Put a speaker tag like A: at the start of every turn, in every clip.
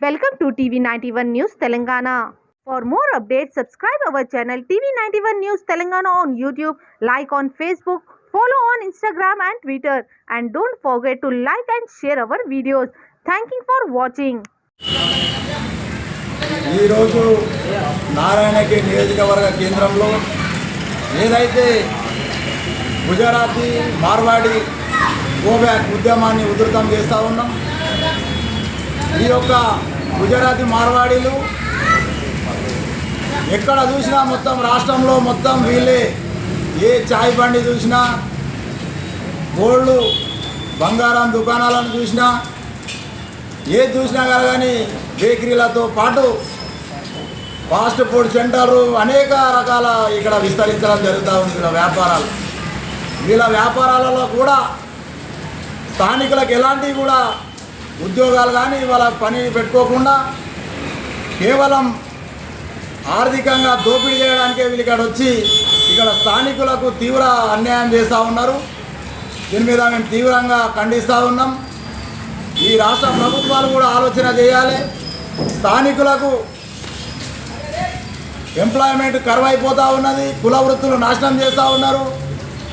A: Welcome to TV91 News Telangana. For more updates, subscribe our channel TV91 News Telangana on YouTube, like on Facebook, follow on Instagram and Twitter, and don't forget to like and share our videos. Thank you for watching.
B: ఈరోజు నారాయణకి నియోజకవర్గ కేంద్రంలో ఏదైతే Gujarati Marwadi go back ఉద్యమాన్ని ఉధృతం చేస్తూ ఉన్నాం ఈ యొక్క గుజరాతీ మార్వాడీలు ఎక్కడ చూసినా మొత్తం రాష్ట్రంలో మొత్తం వీళ్ళే ఏ చాయ్ బండి చూసినా గోల్డ్ బంగారం దుకాణాలను చూసినా ఏది చూసినా కానీ బేకరీలతో పాటు ఫాస్ట్ ఫుడ్ సెంటర్లు అనేక రకాల ఇక్కడ విస్తరించడం జరుగుతూ ఉంది వీళ్ళ వ్యాపారాలు. వీళ్ళ వ్యాపారాలలో కూడా స్థానికులకు ఎలాంటివి కూడా ఉద్యోగాలు కానీ ఇవాళ పని పెట్టుకోకుండా కేవలం ఆర్థికంగా దోపిడీ చేయడానికే వీళ్ళు ఇక్కడ వచ్చి ఇక్కడ స్థానికులకు తీవ్ర అన్యాయం చేస్తూ ఉన్నారు. దీని మీద మేము తీవ్రంగా ఖండిస్తూ ఉన్నాం. ఈ రాష్ట్ర ప్రభుత్వాలు కూడా ఆలోచన చేయాలి. స్థానికులకు ఎంప్లాయ్మెంట్ కరువు అయిపోతూ ఉన్నది. కుల వృత్తులు నాశనం చేస్తూ ఉన్నారు.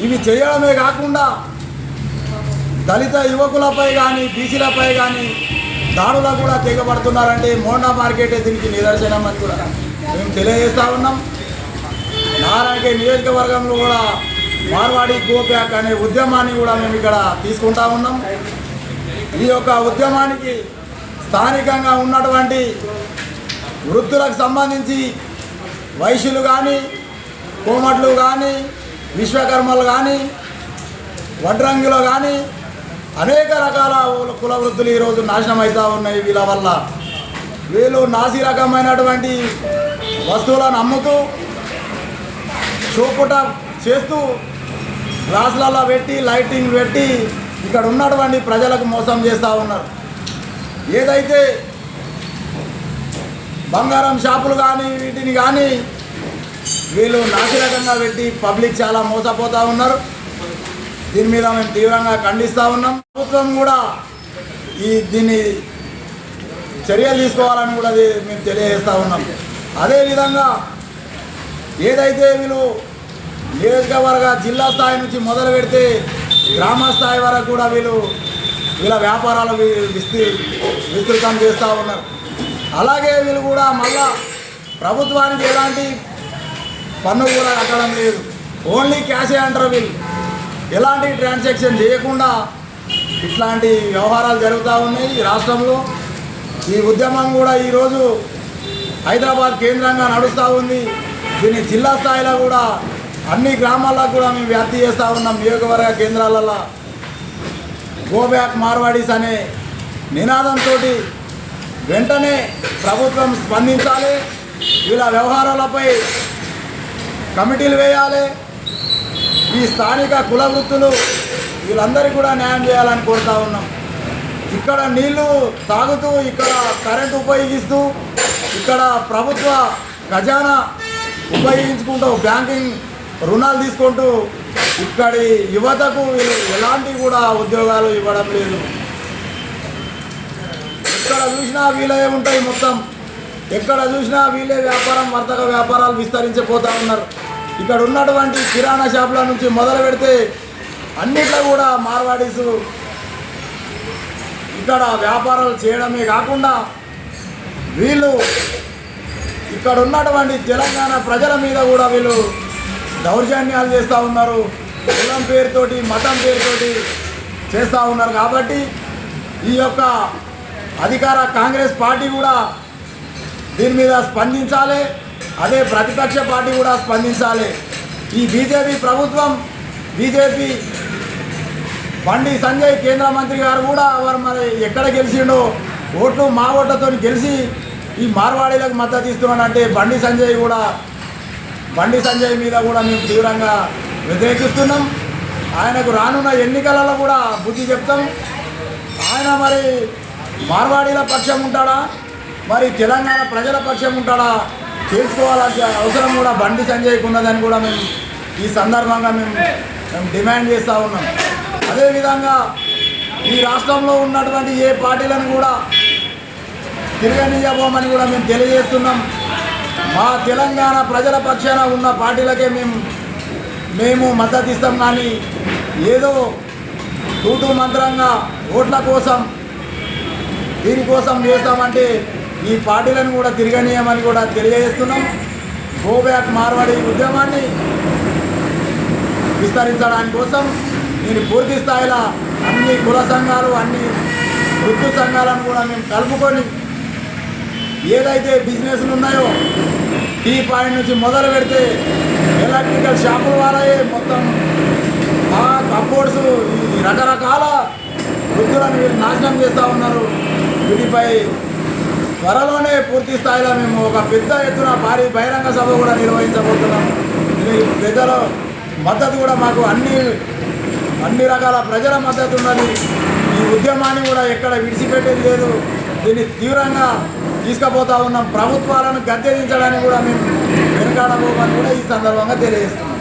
B: ఇవి చేయడమే కాకుండా దళిత యువకులపై కానీ బీసీలపై కానీ దాడులకు కూడా తెగబడుతున్నారంటే మోండా మార్కెటే దీనికి నిదర్శనం అని కూడా మేము తెలియజేస్తూ ఉన్నాం. నారాయణ నియోజకవర్గంలో కూడా మార్వాడి గోప్యాక్ అనే ఉద్యమాన్ని కూడా మేము ఇక్కడ తీసుకుంటా ఉన్నాం. ఈ యొక్క ఉద్యమానికి స్థానికంగా ఉన్నటువంటి వృత్తులకు సంబంధించి వైశ్యులు కానీ కోమట్లు కానీ విశ్వకర్మలు కానీ వడ్రంగిలో కానీ అనేక రకాల కుల వృద్ధులు ఈరోజు నాశనం అవుతూ ఉన్నాయి వీళ్ళ వల్ల. వీళ్ళు నాసి రకమైనటువంటి వస్తువులను అమ్ముతూ చూపుట చేస్తూ గ్లాసులలో పెట్టి లైటింగ్ పెట్టి ఇక్కడ ఉన్నటువంటి ప్రజలకు మోసం చేస్తూ ఉన్నారు. ఏదైతే బంగారం షాపులు కానీ వీటిని కానీ వీళ్ళు నాసిరకంగా పెట్టి పబ్లిక్ చాలా మోసపోతూ ఉన్నారు. దీని మీద మేము తీవ్రంగా ఖండిస్తూ ఉన్నాం. ప్రభుత్వం కూడా ఈ దీన్ని చర్యలు తీసుకోవాలని కూడా అది మేము తెలియజేస్తూ ఉన్నాం. అదేవిధంగా ఏదైతే వీళ్ళు నియోజకవర్గ జిల్లా స్థాయి నుంచి మొదలు పెడితే గ్రామ స్థాయి వరకు కూడా వీళ్ళు వీళ్ళ వ్యాపారాలు వి- విస్తృ విస్తృతం చేస్తూ ఉన్నారు. అలాగే వీళ్ళు కూడా మళ్ళా ప్రభుత్వానికి ఎలాంటి పన్ను కూడా కట్టడం లేదు. ఓన్లీ క్యాషే అంటారు వీళ్ళు. ఎలాంటి ట్రాన్సాక్షన్ చేయకుండా ఇట్లాంటి వ్యవహారాలు జరుగుతూ ఉన్నాయి ఈ రాష్ట్రంలో. ఈ ఉద్యమం కూడా ఈరోజు హైదరాబాద్ కేంద్రంగా నడుస్తూ ఉంది. దీన్ని జిల్లా స్థాయిలో కూడా అన్ని గ్రామాలకు కూడా మేము వ్యాప్తి చేస్తూ ఉన్నాం. నియోజకవర్గ కేంద్రాలలో. గోబ్యాక్ మార్వాడీస్ అనే నినాదంతో వెంటనే ప్రభుత్వం స్పందించాలి. వీళ్ళ వ్యవహారాలపై కమిటీలు వేయాలి. ఈ స్థానిక కుల వృత్తులు వీళ్ళందరికీ కూడా న్యాయం చేయాలని కోరుతా ఉన్నాం. ఇక్కడ నీళ్ళు తాగుతూ ఇక్కడ కరెంట్ ఉపయోగిస్తూ ఇక్కడ ప్రభుత్వ ఖజానా ఉపయోగించుకుంటూ బ్యాంకింగ్ రుణాలు తీసుకుంటూ ఇక్కడి యువతకు వీళ్ళు ఎలాంటి కూడా ఉద్యోగాలు ఇవ్వడం లేదు. ఎక్కడ చూసినా వీళ్ళే ఉంటాయి మొత్తం. ఎక్కడ చూసినా వీళ్ళే వ్యాపారం వర్తక వ్యాపారాలు విస్తరించిపోతూ ఉన్నారు. ఇక్కడ ఉన్నటువంటి కిరాణా షాపుల నుంచి మొదలు పెడితే అన్నిట్లో కూడా మార్వాడీసు. ఇక్కడ వ్యాపారాలు చేయడమే కాకుండా వీళ్ళు ఇక్కడ ఉన్నటువంటి తెలంగాణ ప్రజల మీద కూడా వీళ్ళు దౌర్జన్యాలు చేస్తూ ఉన్నారు. కులం పేరుతోటి మతం పేరుతోటి చేస్తూ ఉన్నారు కాబట్టి ఈ యొక్క అధికార కాంగ్రెస్ పార్టీ కూడా దీని మీద స్పందించాలి. అదే ప్రతిపక్ష పార్టీ కూడా స్పందించాలి. ఈ బీజేపీ ప్రభుత్వం బీజేపీ బండి సంజయ్ కేంద్ర మంత్రి గారు కూడా వారు మరి ఎక్కడ గెలిచిండో ఓట్లు మా ఓట్లతో గెలిచి ఈ మార్వాడీలకు మద్దతు ఇస్తున్నాడంటే బండి సంజయ్ కూడా బండి సంజయ్ మీద కూడా మేము తీవ్రంగా వ్యతిరేకిస్తున్నాం. ఆయనకు రానున్న ఎన్నికలలో కూడా బుద్ధి చెప్తాం. ఆయన మరి మార్వాడీల పక్షం ఉంటాడా? మరి తెలంగాణ ప్రజల పక్షం ఉంటాడా? తెలుసుకోవాల్సిన అవసరం కూడా. బండి సంజయ్కి ఉన్నదని కూడా మేము ఈ సందర్భంగా మేము మేము డిమాండ్ చేస్తూ ఉన్నాం. అదేవిధంగా ఈ రాష్ట్రంలో ఉన్నటువంటి ఏ పార్టీలను కూడా తిరగనీయబోమని కూడా మేము తెలియజేస్తున్నాం. మా తెలంగాణ ప్రజల పక్షాన ఉన్న పార్టీలకే మేము మేము మద్దతు ఇస్తాం కానీ ఏదో తూతూ మంత్రంగా ఓట్ల కోసం దీనికోసం చేస్తామంటే ఈ పార్టీలను కూడా తిరగనీయమని కూడా తెలియజేస్తున్నాం. గోబ్యాక్ మార్వాడి ఉద్యమాన్ని విస్తరించడానికి కోసం నేను పూర్తి స్థాయిలో అన్ని కుల సంఘాలు అన్ని వృత్తి సంఘాలను కూడా మేము కలుపుకొని ఏదైతే బిజినెస్లు ఉన్నాయో టీ పాయింట్ నుంచి మొదలు పెడితే ఎలక్ట్రికల్ షాపుల వారే మొత్తం ఆ కబోర్డ్స్ రకరకాల వృత్తులను వీళ్ళు నాశనం చేస్తూ ఉన్నారు. వీటిపై త్వరలోనే పూర్తి స్థాయిలో మేము ఒక పెద్ద ఎత్తున భారీ బహిరంగ సభ కూడా నిర్వహించబోతున్నాం. ఇది ప్రజల మద్దతు కూడా మాకు అన్ని అన్ని రకాల ప్రజల మద్దతు ఉన్నది. ఈ ఉద్యమాన్ని కూడా ఎక్కడ విడిచిపెట్టేది లేదు. దీన్ని తీవ్రంగా తీసుకుపోతా ఉన్నాం. ప్రభుత్వాలను గద్దెదించడానికి కూడా మేము వెనుకాడబోమని కూడా ఈ సందర్భంగా తెలియజేస్తున్నాం.